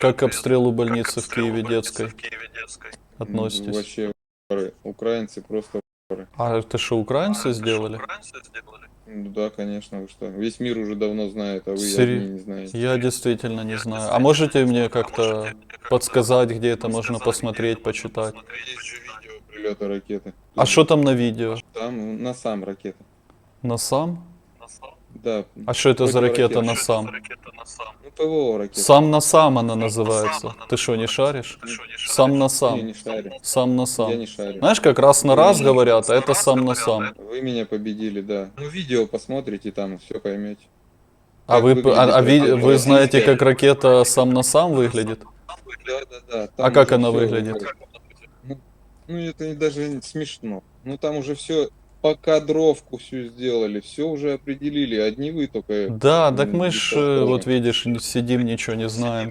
Как к обстрелу больницы в Киеве детской относитесь? Вообще. Украинцы просто А это что, украинцы сделали? Ну да, конечно, вы что. Весь мир уже давно знает, а вы Сери- не знаете. Я действительно не знаю. А можете мне как-то подсказать, где это можно посмотреть, почитать? Есть же видео прилета ракеты. А что там на видео? Там на сам ракета. На сам? Да. А что это за ракета на Противоракетная. Сам? Ну ПВО ракета. Сам на сам она называется. Ты что, не шаришь? Сам на Я сам. не шарю. Сам на Я сам. не шарю. Знаешь, как раз на раз говорят, а это сам на сам. Вы меня победили, да. Ну видео посмотрите, там все поймете. А вы, а, а вы знаете, как ракета сам на сам выглядит? Да, да, да. А как она выглядит? Ну, ну, это даже смешно. Ну там уже все по кадровку всю сделали, все уже определили. Одни вы только. Да, так мы ж, э, вот видишь, сидим, ничего не знаем.